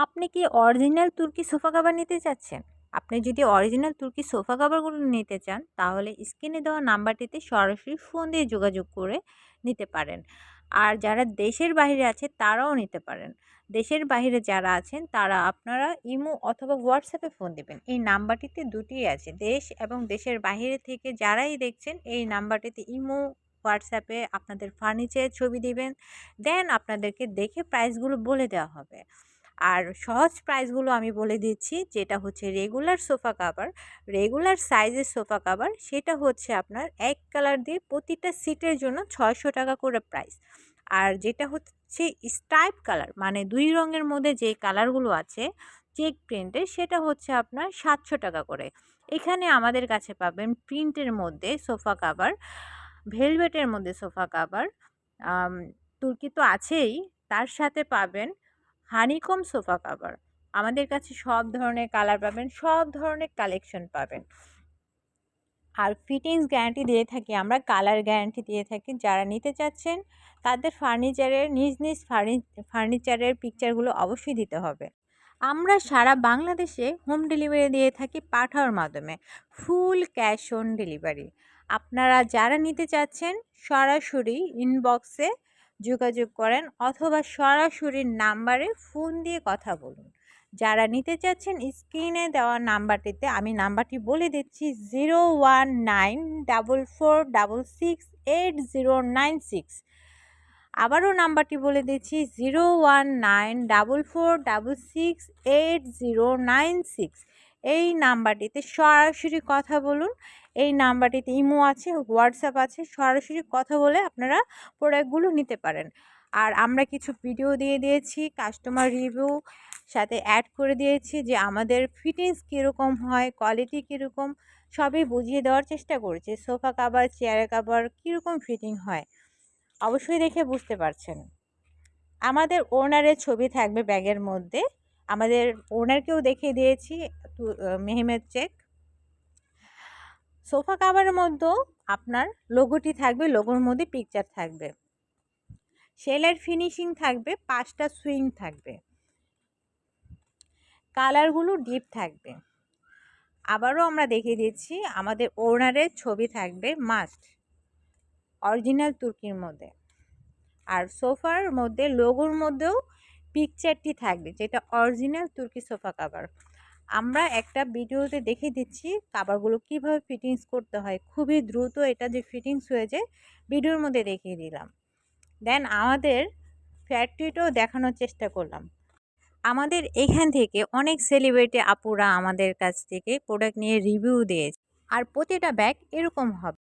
আপনি কি অরিজিনাল তুর্কি সোফা কাভার নিতে চাচ্ছেন? আপনি যদি অরিজিনাল তুর্কি সোফা কাভারগুলো নিতে চান, তাহলে স্ক্রিনে দেওয়া নাম্বারটিতে সরাসরি ফোন দিয়ে যোগাযোগ করে নিতে পারেন। আর যারা দেশের বাইরে আছে, তারাও নিতে পারেন। দেশের বাইরে যারা আছেন, তারা আপনারা ইমো অথবা হোয়াটসঅ্যাপে ফোন দেবেন। এই নাম্বারটিতে দুটিই আছে, দেশ এবং দেশের বাইরে থেকে যারাই দেখছেন, এই নাম্বারটিতে ইমো, হোয়াটসঅ্যাপে আপনাদের ফার্নিচারের ছবি দিবেন। দেন আপনাদেরকে দেখে প্রাইসগুলো বলে দেওয়া হবে। আর সহজ প্রাইসগুলো আমি বলে দিচ্ছি। যেটা হচ্ছে রেগুলার সোফা কাভার রেগুলার সাইজের সোফা কাভার সেটা হচ্ছে আপনার এক কালার দিয়ে প্রতিটা সিটের জন্য ছয়শো টাকা করে প্রাইস আর যেটা হচ্ছে স্টাইপ কালার মানে দুই রঙের মধ্যে যে কালারগুলো আছে চেক প্রিন্টের সেটা হচ্ছে আপনার সাতশো টাকা করে। এখানে আমাদের কাছে পাবেন প্রিন্টের মধ্যে সোফা কাভার ভেলভেটের মধ্যে সোফা কাভার তুর্কি তো আছেই, তার সাথে পাবেন হানিকম সোফা কাভার আমাদের কাছে সব ধরনের কালার পাবেন, সব ধরনের কালেকশন পাবেন। আর ফিটিংস গ্যারান্টি দিয়ে থাকি, আমরা কালার গ্যারান্টি দিয়ে থাকি। যারা নিতে চাচ্ছেন, তাদের ফার্নিচারের নিজ নিজ ফার্নিচারের পিকচারগুলো অবশ্যই দিতে হবে। আমরা সারা বাংলাদেশে হোম ডেলিভারি দিয়ে থাকি পাঠাওয়ার মাধ্যমে ফুল ক্যাশ অন ডেলিভারি আপনারা যারা নিতে চাচ্ছেন, সরাসরি ইনবক্সে যোগাযোগ করেন অথবা সরাসরি নাম্বারে ফোন দিয়ে কথা বলুন। যারা নিতে চাচ্ছেন স্ক্রিনে দেওয়া নাম্বারটিতে আমি নাম্বারটি বলে দিচ্ছি zero one nine double four double six eight zero nine six আবারও নাম্বারটি বলে দিচ্ছি zero one nine double four double six eight zero nine six এই নাম্বারটিতে সরাসরি কথা বলুন এই নাম্বারটিতে ইমো আছে, হোয়াটসঅ্যাপ আছে, সরাসরি কথা বলে আপনারা প্রোডাক্টগুলো নিতে পারেন। আর আমরা কিছু ভিডিও দিয়ে দিয়েছি, কাস্টমার রিভিউ সাথে অ্যাড করে দিয়েছি যে আমাদের ফিটিংস কীরকম হয়, কোয়ালিটি কীরকম, সবই বুঝিয়ে দেওয়ার চেষ্টা করেছি। সোফা কাভার, চেয়ার কাভার কীরকম ফিটিং হয়, অবশ্যই দেখে বুঝতে পারছেন। আমাদের ওনারের ছবি থাকবে ব্যাগের মধ্যে। আমাদের ওনারকেও দেখিয়ে দিয়েছি মেহমেদ চেক সোফা কাভারের মধ্যেও আপনার লোগোটি থাকবে লোগোর মধ্যে পিকচার থাকবে। সেলের ফিনিশিং থাকবে, পাঁচটা সুইং থাকবে। কালারগুলো ডিপ থাকবে। আবারও আমরা দেখিয়ে দিচ্ছি, আমাদের ওনারের ছবি থাকবে মাস্ট অরিজিনাল তুর্কির মধ্যে। আর সোফার মধ্যে লোগোর মধ্যেও পিকচারটি থাকবে, যেটা অরিজিনাল তুর্কি সোফা কাভার আমরা একটা ভিডিওতে দেখে দিচ্ছি কাবারগুলো কীভাবে ফিটিংস করতে হয়। খুবই দ্রুত এটা যে ফিটিংস হয়ে যায় ভিডিওর মধ্যে দেখিয়ে দিলাম। দেন আমাদের ফ্যাক্টরিটাও দেখানোর চেষ্টা করলাম। আমাদের এখান থেকে অনেক সেলিব্রিটি আপুরা আমাদের কাছ থেকে প্রোডাক্ট নিয়ে রিভিউ দিয়েছে। আর প্রতিটা ব্যাগ এরকম হবে।